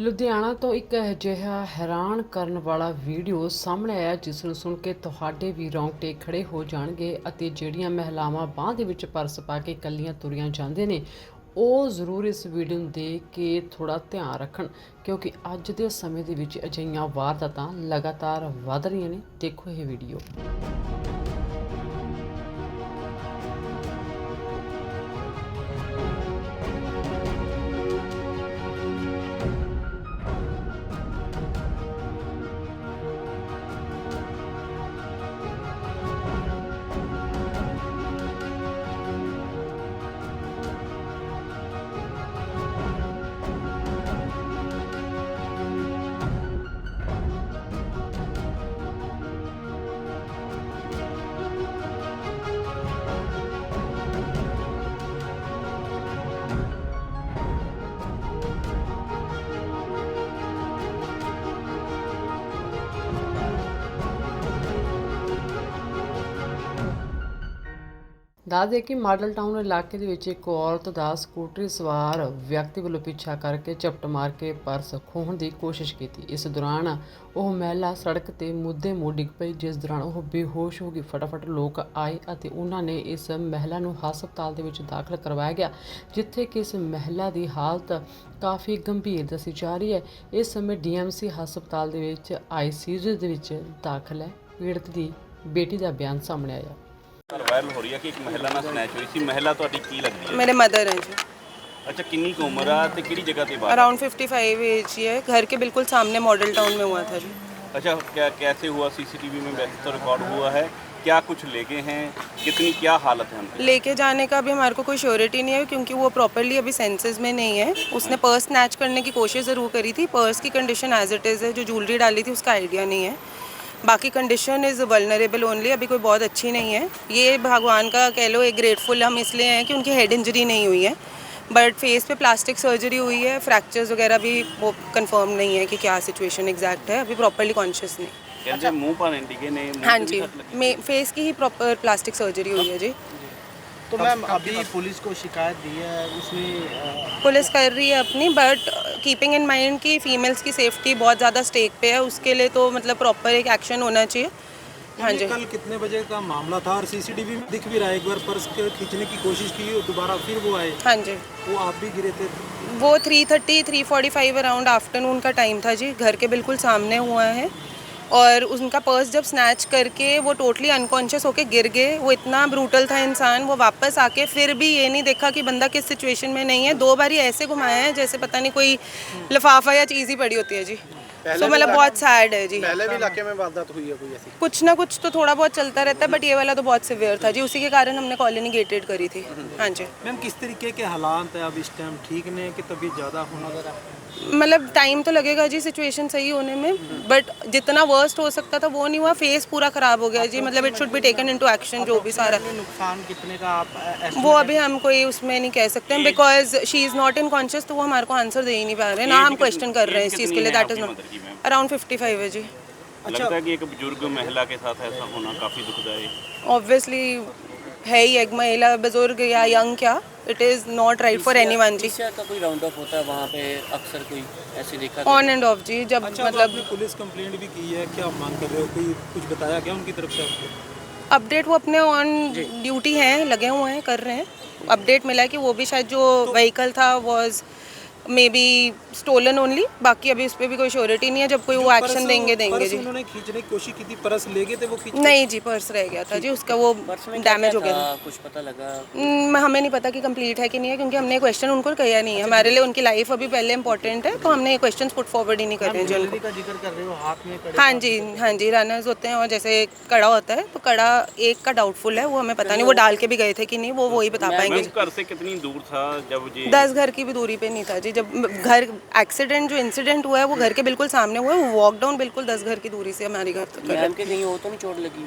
ਲੁਧਿਆਣਾ ਤੋਂ ਇੱਕ ਅਜਿਹਾ ਹੈਰਾਨ ਕਰਨ ਵਾਲਾ ਵੀਡੀਓ ਸਾਹਮਣੇ ਆਇਆ ਜਿਸ ਨੂੰ ਸੁਣ ਕੇ ਤੁਹਾਡੇ ਵੀ ਰੌਂਗਟੇ ਖੜੇ ਹੋ ਜਾਣਗੇ ਅਤੇ ਜਿਹੜੀਆਂ ਮਹਿਲਾਵਾਂ ਬਾਹ ਦੇ ਵਿੱਚ ਪਰਸ ਪਾ ਕੇ ਕੱਲੀਆਂ ਤੁਰੀਆਂ ਜਾਂਦੇ ਨੇ ਉਹ ਜ਼ਰੂਰ ਇਸ ਵੀਡੀਓ ਨੂੰ ਦੇਖ ਕੇ ਥੋੜਾ ਧਿਆਨ ਰੱਖਣ ਕਿਉਂਕਿ ਅੱਜ ਦੇ ਸਮੇਂ ਦੇ ਵਿੱਚ ਅਜਿਹੀਆਂ ਵਾਰਦਾਤਾਂ ਲਗਾਤਾਰ ਵਧ ਰਹੀਆਂ ਨੇ ਦੇਖੋ ਇਹ ਵੀਡੀਓ ਦੱਸ ਦੇ ਕਿ ਮਾਡਲ ਟਾਊਨ ਇਲਾਕੇ ਦੇ ਵਿੱਚ ਇੱਕ ਔਰਤ ਦਾ ਸਕੂਟਰੀ ਸਵਾਰ ਵਿਅਕਤੀ ਵੱਲੋਂ ਪਿੱਛਾ ਕਰਕੇ ਝਪਟ ਮਾਰ ਕੇ ਪਰਸ ਖੋਹਣ ਦੀ ਕੋਸ਼ਿਸ਼ ਕੀਤੀ ਇਸ ਦੌਰਾਨ ਉਹ ਮਹਿਲਾ ਸੜਕ ਤੇ ਮੁੱਦੇ ਮੋ ਡਿੱਗ ਪਈ ਜਿਸ ਦੌਰਾਨ ਉਹ ਬੇਹੋਸ਼ ਹੋ ਗਈ ਫਟਾਫਟ ਲੋਕ ਆਏ ਅਤੇ ਉਹਨਾਂ ਨੇ ਇਸ ਮਹਿਲਾ ਨੂੰ ਹਸਪਤਾਲ ਦੇ ਵਿੱਚ ਦਾਖਲ ਕਰਵਾਇਆ ਗਿਆ ਜਿੱਥੇ ਕਿ ਇਸ ਮਹਿਲਾ ਦੀ ਹਾਲਤ ਕਾਫੀ ਗੰਭੀਰ ਦੱਸੀ ਜਾ ਰਹੀ ਹੈ ਇਸ ਸਮੇਂ ਡੀਐਮਸੀ ਹਸਪਤਾਲ ਦੇ ਵਿੱਚ ਆਈਸੀਯੂ ਦੇ ਵਿੱਚ ਦਾਖਲ ਹੈ ਪੀੜਤ ਦੀ ਬੇਟੀ ਦਾ ਬਿਆਨ ਸਾਹਮਣੇ ਆਇਆ ਵਾਇਰਲ ਹੋ ਰਹੀ ਹੈ ਕਿ ਇੱਕ ਮਹਿਲਾ ਨਾਲ ਸਨੈਚ ਹੋਈ ਸੀ ਮਹਿਲਾ ਤੁਹਾਡੀ ਕੀ ਲੱਗਦੀ ਹੈ ਮੇਰੇ ਮਦਰ ਅੱਛਾ ਕਿੰਨੀ ਕੁ ਉਮਰ ਆ ਤੇ ਕਿਹੜੀ ਜਗ੍ਹਾ ਤੇ ਬਾਤ 55 अच्छा क्या कैसे हुआ सीसीटीवी में वैसे तो रिकॉर्ड हुआ है क्या कुछ लेके हैं कितनी क्या हालत है लेके जाने का अभी हमारे को कोई श्योरिटी नहीं है क्योंकि वो प्रॉपरली अभी सेंसेस में नहीं है उसने पर्स स्नैच करने की कोशिश ज़रूर करी थी पर्स की कंडीशन एज इट इज़ है जो ज्वेलरी डाली थी उसका आइडिया नहीं है बाकी कंडीशन इज़ वलनरेबल ओनली अभी कोई बहुत अच्छी नहीं है ये भगवान का कह लो एक ग्रेटफुल हम इसलिए हैं कि उनकी हेड इंजरी नहीं हुई है बट फेस पे प्लास्टिक सर्जरी हुई है फ्रैक्चर्स वगैरह भी वो कंफर्म नहीं है कि क्या सिचुएशन एग्जैक्ट है अभी प्रॉपरली कॉन्शियस नहीं मुंह पर हाँ जी फेस की ही प्रॉपर प्लास्टिक सर्जरी हुई है जी हाँ। तो मैम अभी पुलिस को शिकायत दी है उसने पुलिस कर रही है अपनी बट कीपिंग इन माइंड कि फीमेल्स की सेफ्टी बहुत ज़्यादा स्टेक पे है उसके लिए तो मतलब प्रॉपर एक एक्शन होना चाहिए तो हाँ जी कल कितने बजे का मामला था और सीसीटीवी में दिख भी रहा है एक बार पर्स के खींचने की कोशिश की और दोबारा फिर वो आए हाँ जी वो आप भी गिरे थे वो three thirty three forty five around afternoon का टाइम था जी घर के बिल्कुल सामने हुआ है और उनका पर्स जब स्नैच करके वो टोटली अनकॉन्शियस होके गिर गए वो इतना ब्रूटल था इंसान वो वापस आके फिर भी ये नहीं देखा कि बंदा किस सिचुएशन में नहीं है दो बार ही ऐसे घुमाया है जैसे पता नहीं कोई लफाफा या चीज़ ही पड़ी होती है जी तो so, मतलब बहुत सैड है जी पहले भी इलाके में वारदात हुई है कोई ऐसी कुछ ना कुछ तो थोड़ा बहुत चलता रहता है बट ये वाला तो बहुत सिवियर था जी उसी के कारण हमने कॉलोनी गेटेड करी थी हाँ जी मैम किस तरीके के हालात है अब इस टाइम ठीक नहीं है कि तबीयत ज़्यादा होना मतलब टाइम तो लगेगा जी सिचुएशन सही होने में बट जितना वर्स्ट हो सकता था वो नहीं हुआ फेस पूरा खराब हो गया जी मतलब it should be taken into action जो भी सारा नुकसान कितने का आप वो अभी हम कोई उसमें नहीं कह सकते हैं because she is not in conscious तो वो हमारे को आंसर दे ही नहीं पा रहे ना हम क्वेश्चन कर रहे हैं इस चीज़ के लिए that is not around fifty five है जी अच्छा लगता है कि एक बुजुर्ग महिला के साथ ऐसा होना काफ़ी दुखदायी ऑब्वियसली है ही एक महिला बुजुर्ग या यंग क्या it is not right for anyone जी का कोई राउंड ऑफ होता है वहाँ पे अक्सर कोई ऐसे देखा ऑन एंड ऑफ जी जब अच्छा, तो मतलब पुलिस कंप्लेंट भी की है क्या मांग कर रहे हो कोई कुछ बताया क्या उनकी तरफ से अपडेट वो अपने ऑन ड्यूटी हैं लगे हुए हैं कर रहे हैं अपडेट मिला कि वो भी शायद जो तो, व्हीकल था was maybe stolen only बाकी अभी उस पर भी कोई श्योरिटी नहीं है जब कोई वो एक्शन देंगे देंगे जी उन्होंने खींचने की कोशिश की थी पर्स ले गए थे वो खींच नहीं जी पर्स रह गया था जी उसका वो डैमेज हो गया था कुछ पता लगा हम्म, हमें नहीं पता कि कंप्लीट है कि नहीं है क्योंकि हमने क्वेश्चन उनको किया नहीं है अच्छा, हमारे लिए उनकी लाइफ अभी पहले इंपॉर्टेंट है तो हमने ये क्वेश्चन पुट फॉरवर्ड ही नहीं कर रहे हैं हाँ, हाँ जी हाँ जी रनर्स होते हैं और जैसे कड़ा होता है तो कड़ा एक का डाउटफुल है वो हमें पता नहीं वो डाल के भी गए थे कि नहीं वो वही बता पाएंगे घर से कितनी दूर था जब दस घर की भी दूरी पे नहीं था जी जब घर एक्सीडेंट जो इंसिडेंट हुआ है वो घर के बिल्कुल सामने हुआ है वो वॉक डाउन बिल्कुल दस घर की दूरी से हमारे घर तक मैम के कहीं हो तो नहीं चोट लगी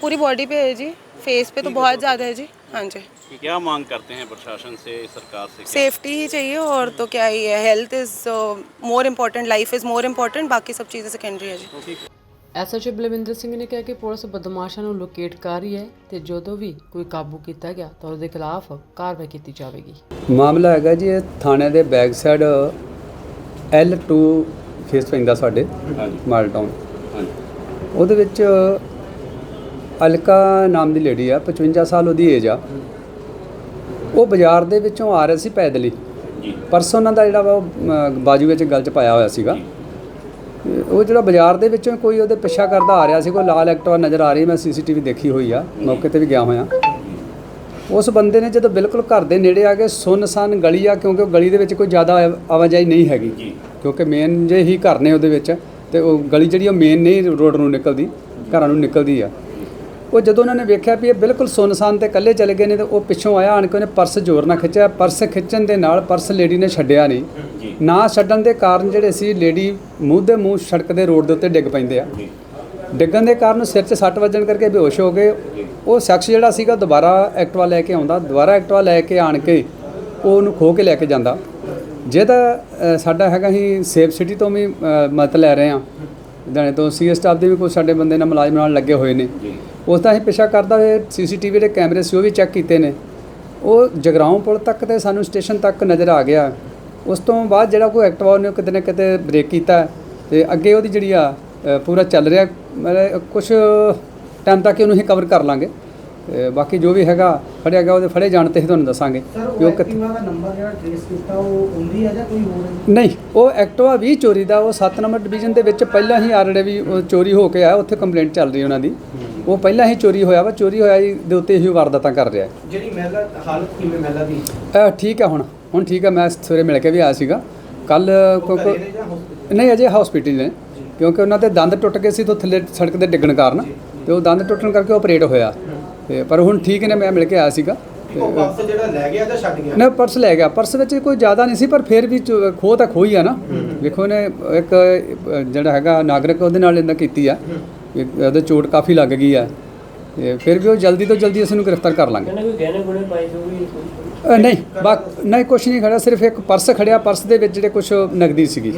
पूरी बॉडी पे है जी फेस पे तो बहुत तो ज़्यादा है जी हाँ जी क्या मांग करते हैं प्रशासन से सरकार से सेफ्टी ही चाहिए और तो क्या ही है health is more important life is more important बाकी सब चीज़ें सेकेंडरी है जी तो ਐਸਐਚਓ ਬਲਵਿੰਦਰ ਸਿੰਘ ਨੇ ਕਿਹਾ ਕਿ ਪੁਲਿਸ ਬਦਮਾਸ਼ਾਂ ਨੂੰ ਲੋਕੇਟ ਕਰ ਰਹੀ ਹੈ ਤੇ ਜਦੋਂ ਵੀ ਕੋਈ ਕਾਬੂ ਕੀਤਾ ਗਿਆ ਤਾਂ ਉਹਦੇ ਖਿਲਾਫ ਕਾਰਵਾਈ ਕੀਤੀ ਜਾਵੇਗੀ ਮਾਮਲਾ ਹੈਗਾ ਜੀ ਇਹ ਥਾਣੇ ਦੇ ਬੈਕ ਸਾਈਡ L2 ਫੇਸ ਪੈਂਦਾ ਸਾਡੇ ਮਾਲ ਟਾਊਨ ਉਹਦੇ ਵਿੱਚ ਅਲਕਾ ਨਾਮ ਦੀ ਲੇਡੀ ਆ 55 ਸਾਲ ਉਹਦੀ ਏਜ ਆ ਉਹ ਬਾਜ਼ਾਰ ਦੇ ਵਿੱਚੋਂ ਆ ਰਹੀ ਸੀ ਪੈਦਲ ਹੀ ਜੀ ਪਰਸੋਂ ਉਹਨਾਂ ਦਾ ਜਿਹੜਾ ਬਾਜੂ ਵਿੱਚ ਗਲ ਚ ਪਾਇਆ ਹੋਇਆ ਸੀਗਾ ਉਹ ਜਿਹੜਾ ਬਾਜ਼ਾਰ ਦੇ ਵਿੱਚੋਂ ਕੋਈ ਉਹਦੇ ਪਿੱਛਾ ਕਰਦਾ ਆ ਰਿਹਾ ਸੀ ਕੋਈ ਲਾਲ ਐਕਟਿਵਾ ਨਜ਼ਰ ਆ ਰਹੀ ਮੈਂ ਸੀਸੀਟੀਵੀ ਦੇਖੀ ਹੋਈ ਆ ਮੌਕੇ ਤੇ ਵੀ ਗਿਆ ਹੋਇਆ ਉਸ ਬੰਦੇ ਨੇ ਜਦੋਂ ਬਿਲਕੁਲ ਘਰ ਦੇ ਨੇੜੇ ਆ ਕੇ ਸੁੰਨਸਾਨ ਗਲੀ ਆ ਕਿਉਂਕਿ ਉਹ ਗਲੀ ਦੇ ਵਿੱਚ ਕੋਈ ਜ਼ਿਆਦਾ ਆਵਾਜਾਈ ਨਹੀਂ ਹੈਗੀ ਕਿਉਂਕਿ ਮੇਨ ਜੇ ਹੀ ਘਰ ਨੇ ਉਹਦੇ ਵਿੱਚ ਤੇ ਉਹ ਗਲੀ ਜਿਹੜੀ ਉਹ ਮੇਨ ਨਹੀਂ ਰੋਡ ਨੂੰ ਨਿਕਲਦੀ ਘਰਾਂ ਨੂੰ ਨਿਕਲਦੀ ਆ ਉਹ ਜਦੋਂ ਉਹਨਾਂ ਨੇ ਵੇਖਿਆ ਵੀ ਇਹ ਬਿਲਕੁਲ ਸੁੰਨਸਾਨ ਤੇ ਇਕੱਲੇ ਚਲੇ ਗਏ ਨੇ ਤੇ ਉਹ ਪਿੱਛੋਂ ਆਇਆ ਆਣ ਕੇ ਉਹਨੇ ਪਰਸ ਜ਼ੋਰ ਨਾਲ ਖਿੱਚਿਆ ਪਰਸ ਖਿੱਚਣ ਦੇ ਨਾਲ ਪਰਸ ਲੇਡੀ ਨੇ ਛੱਡਿਆ ਨਹੀਂ ਨਾ ਛੱਡਣ ਦੇ ਕਾਰਨ ਜਿਹੜੇ ਸੀ ਲੇਡੀ ਮੂੰਹ ਦੇ ਮੂੰਹ ਸੜਕ ਦੇ ਰੋਡ ਦੇ ਉੱਤੇ ਡਿੱਗ ਪੈਂਦੇ ਆ ਡਿੱਗਣ ਦੇ ਕਾਰਨ ਸਿਰ 'ਚ ਸੱਟ ਵੱਜਣ ਕਰਕੇ ਬੇਹੋਸ਼ ਹੋ ਗਏ ਉਹ ਸ਼ਖਸ ਜਿਹੜਾ ਸੀਗਾ ਦੁਬਾਰਾ ਐਕਟਵਾ ਲੈ ਕੇ ਆਉਂਦਾ ਦੁਬਾਰਾ ਐਕਟਵਾ ਲੈ ਕੇ ਆਣ ਕੇ ਉਹ ਉਹਨੂੰ ਖੋ ਕੇ ਲੈ ਕੇ ਜਾਂਦਾ ਜਿਹਦਾ ਸਾਡਾ ਹੈਗਾ ਹੀ ਸੇਫ ਸਿਟੀ ਤੋਂ ਵੀ ਮਤ ਲੈ ਰਹੇ ਆ ਲੁਧਿਆਣੇ ਤੋਂ ਸੀਐਸ ਸਟਾਫ ਦੇ ਵੀ ਕੋਈ ਸਾਡੇ ਬੰਦੇ ਨਾਲ ਮੁਲਾਜ਼ਮ ਨਾਲ ਲੱਗੇ ਹੋਏ ਨੇ ਉਸ ਦਾ ਇਹ ਪਿਛਾ ਕਰਦਾ ਹੋਏ ਸੀਸੀਟੀਵੀ ਦੇ ਕੈਮਰੇ ਸੀ ਉਹ ਵੀ ਚੈੱਕ ਕੀਤੇ ਨੇ ਉਹ ਜਗਰਾਉਂ ਪੁਲ ਤੱਕ ਤੇ ਸਾਨੂੰ ਸਟੇਸ਼ਨ ਤੱਕ ਨਜ਼ਰ ਆ ਗਿਆ ਉਸ ਤੋਂ ਬਾਅਦ ਜਿਹੜਾ ਕੋਈ ਐਕਟਿਵਾ ਉਹਨੇ ਕਿਤੇ ਨਾ ਕਿਤੇ ਬ੍ਰੇਕ ਕੀਤਾ ਤੇ ਅੱਗੇ ਉਹਦੀ ਜਿਹੜੀ ਆ ਪੂਰਾ ਚੱਲ ਰਿਹਾ ਮਤਲਬ ਕੁਝ ਟਾਈਮ ਤੱਕ ਉਹਨੂੰ ਹੀ ਕਵਰ ਕਰ ਲਾਂਗੇ ਬਾਕੀ ਜੋ ਵੀ ਹੈਗਾ ਫੜਿਆ ਗਿਆ ਉਹਦੇ ਫੜੇ ਜਾਣ ਤੇ ਹੀ ਤੁਹਾਨੂੰ ਦੱਸਾਂਗੇ ਕਿ ਉਹ ਕਿੱਥੇ ਦਾ ਨੰਬਰ ਜਿਹੜਾ ਟ੍ਰੇਸ ਕੀਤਾ ਉਹ ਉਹਦੀ ਆ ਜਾਂ ਕੋਈ ਹੋਰ ਨਹੀਂ ਉਹ ਐਕਟਵਾ ਵੀ ਚੋਰੀ ਦਾ ਉਹ 7 ਨੰਬਰ ਡਿਵੀਜ਼ਨ ਦੇ ਵਿੱਚ ਪਹਿਲਾਂ ਹੀ ਆਲਰੇਡੀ ਵੀ ਉਹ ਚੋਰੀ ਹੋ ਕੇ ਆ ਉੱਥੇ ਕੰਪਲੇਂਟ ਚੱਲ ਰਹੀ ਉਹਨਾਂ ਦੀ ਉਹ ਪਹਿਲਾਂ ਹੀ ਚੋਰੀ ਹੋਇਆ ਵਾ ਚੋਰੀ ਹੋਇਆ ਦੇ ਉੱਤੇ ਹੀ ਵਾਰਦਾਤਾਂ ਕਰ ਰਿਹਾ ਜਿਹੜੀ ਮਹਿਲਾ ਹਾਲਤ ਕਿਵੇਂ ਮਹਿਲਾ ਦੀ ਠੀਕ ਆ ਹੁਣ ਹੁਣ ਠੀਕ ਆ ਮੈਂ ਸਵੇਰੇ ਮਿਲ ਕੇ ਵੀ ਆਇਆ ਸੀਗਾ ਕੱਲ ਨਹੀਂ ਅਜੇ ਹਸਪੀਟਲ ਨੇ ਕਿਉਂਕਿ ਉਹਨਾਂ ਦੇ ਦੰਦ ਟੁੱਟ ਗਏ ਸੀ ਤੋਂ ਥੱਲੇ ਸੜਕ ਦੇ ਡਿੱਗਣ ਕਾਰਨ ਤੇ ਉਹ ਦੰਦ ਟੁੱਟਣ ਕਰਕੇ ਆਪਰੇਟ ਹੋਇਆ ਤੇ ਪਰ ਹੁਣ ਠੀਕ ਨੇ ਮੈਂ ਮਿਲ ਕੇ ਆਇਆ ਸੀਗਾ ਪਰਸ ਜਿਹੜਾ ਲੈ ਗਿਆ ਤਾਂ ਛੱਡ ਗਿਆ ਨਾ ਪਰਸ ਲੈ ਗਿਆ ਪਰਸ ਵਿੱਚ ਕੋਈ ਜ਼ਿਆਦਾ ਨਹੀਂ ਸੀ ਪਰ ਫਿਰ ਵੀ ਖੋ ਤਾਂ ਖੋਈ ਆ ਨਾ ਵੇਖੋ ਨੇ ਇੱਕ ਜਿਹੜਾ ਹੈਗਾ ਨਾਗਰਿਕ ਉਹਦੇ ਨਾਲ ਇਹਨਾਂ ਕੀਤੀ ਆ ਉਹਦੇ ਚੋਟ ਕਾਫੀ ਲੱਗ ਗਈ ਆ ਤੇ ਫਿਰ ਵੀ ਉਹ ਜਲਦੀ ਤੋਂ ਜਲਦੀ ਅਸੀਂ ਨੂੰ ਗ੍ਰਿਫਤਾਰ ਕਰ ਲਾਂਗੇ ਕੋਈ ਗਹਿਣੇ ਗੁਣੇ ਪਾਈ ਵੀ ਨਹੀਂ ਬਾ ਨਹੀਂ ਕੁਛ ਨਹੀਂ ਖੜਾ ਸਿਰਫ ਇੱਕ ਪਰਸ ਖੜਿਆ ਪਰਸ ਦੇ ਵਿੱਚ ਜਿਹੜੇ ਕੁਝ ਨਗਦੀ ਸੀਗੀ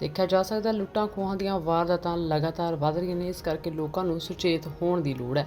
ਦੇਖਿਆ ਜਾ ਸਕਦਾ ਲੁੱਟਾਂ ਖੋਹਾਂ ਦੀਆਂ ਵਾਰਦਾਤਾਂ ਲਗਾਤਾਰ ਵਧ ਰਹੀਆਂ ਨੇ ਇਸ ਕਰਕੇ ਲੋਕਾਂ ਨੂੰ ਸੁਚੇਤ ਹੋਣ ਦੀ ਲੋੜ ਹੈ